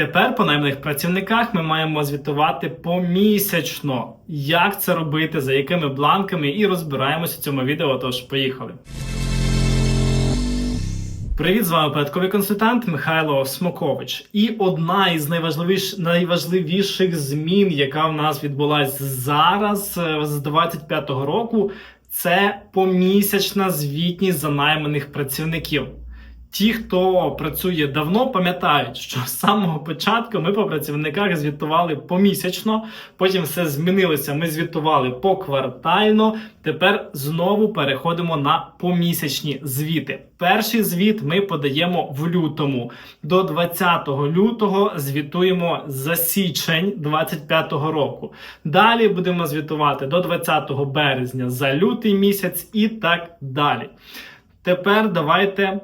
Тепер по найманих працівниках ми маємо звітувати помісячно, як це робити, за якими бланками, і розбираємося в цьому відео. Тож поїхали. Привіт, з вами податковий консультант Михайло Смокович. І одна із найважливіш... найважливіших змін, яка в нас відбулась зараз е, з 25-го року, це помісячна звітність за найманих працівників. Ті, хто працює давно, пам'ятають, що з самого початку ми по працівниках звітували помісячно, потім все змінилося. Ми звітували поквартально. Тепер знову переходимо на помісячні звіти. Перший звіт ми подаємо в лютому. До 20 лютого звітуємо за січень 25 року. Далі будемо звітувати до 20 березня за лютий місяць і так далі. Тепер давайте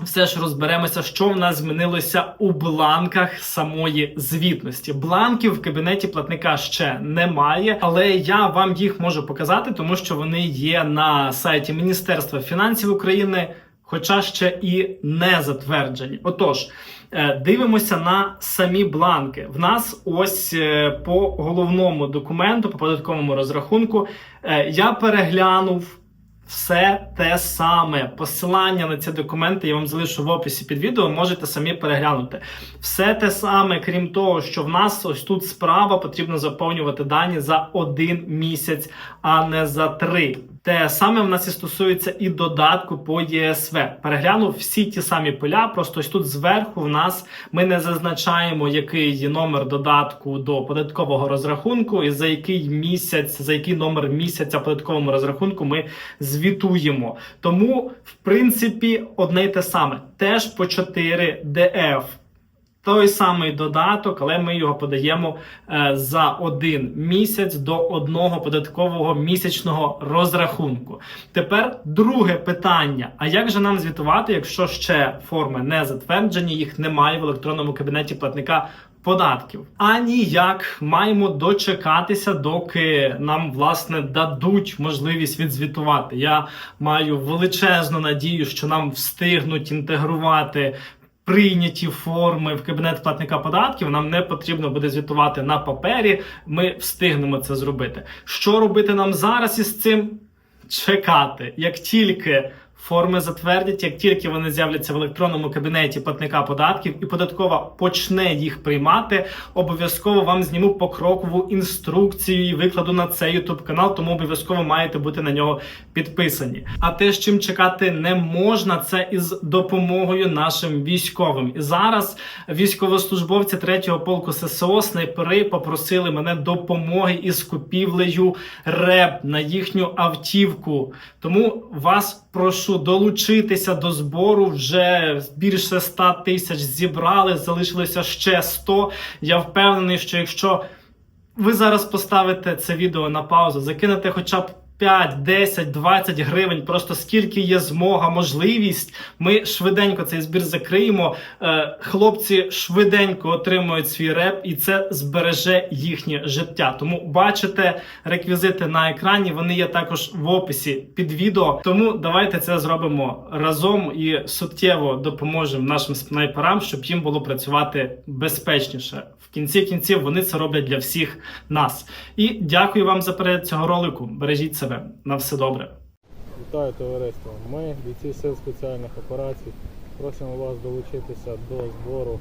все ж розберемося, що в нас змінилося у бланках самої звітності. Бланків в кабінеті платника ще немає, але я вам їх можу показати, тому що вони є на сайті Міністерства фінансів України. Хоча ще і не затверджені. Отож, е, дивимося на самі бланки. В нас ось е, по головному документу, по податковому розрахунку, е, я переглянув все те саме. Посилання на ці документи я вам залишу в описі під відео, можете самі переглянути. Все те саме, крім того, що в нас ось тут справа потрібно заповнювати дані за один місяць, а не за три. Те саме в нас і стосується і додатку по ЄСВ. Переглянув всі ті самі поля, просто ось тут зверху в нас ми не зазначаємо, який є номер додатку до податкового розрахунку, і за який місяць, за який номер місяця податковому розрахунку ми звітуємо. Тому, в принципі, одне й те саме. Теж по 4 DF. Той самий додаток, але ми його подаємо е, за один місяць до одного податкового місячного розрахунку. Тепер друге питання: а як же нам звітувати, якщо ще форми не затверджені, їх немає в електронному кабінеті платника? Податків а ніяк маємо дочекатися, доки нам власне дадуть можливість відзвітувати. Я маю величезну надію, що нам встигнуть інтегрувати прийняті форми в кабінет платника податків. Нам не потрібно буде звітувати на папері. Ми встигнемо це зробити. Що робити нам зараз із цим? Чекати, як тільки форми затвердять, як тільки вони з'являться в електронному кабінеті платника податків, і податкова почне їх приймати, обов'язково вам зніму покрокову інструкцію і викладу на цей YouTube канал, тому обов'язково маєте бути на нього підписані. А те, з чим чекати не можна, це із допомогою нашим військовим. І зараз військовослужбовці 3-го полку ССО снайпери попросили мене допомоги із купівлею РЕБ на їхню автівку. Тому вас прошу долучитися до збору. Вже більше 100 тисяч зібрали, залишилося ще 100. Я впевнений, що якщо ви зараз поставите це відео на паузу, закинете хоча б 5, 10, 20 гривень, просто скільки є змога, можливість. Ми швиденько цей збір закриємо. Е, Хлопці швиденько отримують свій реп, і це збереже їхнє життя. Тому бачите реквізити на екрані. Вони є також в описі під відео. Тому давайте це зробимо разом і суттєво допоможемо нашим снайперам, щоб їм було працювати безпечніше. В кінці кінців вони це роблять для всіх нас. І дякую вам за перегляд цього ролику. Бережіть себе. На все добре. Вітаю товариство. Ми, бійці сил спеціальних операцій, просимо вас долучитися до збору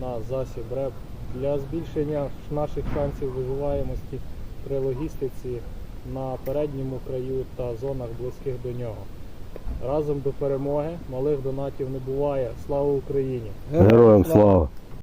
на засіб РЕП для збільшення наших шансів виживаємості при логістиці на передньому краю та зонах близьких до нього. Разом до перемоги малих донатів не буває. Слава Україні! Героям слава!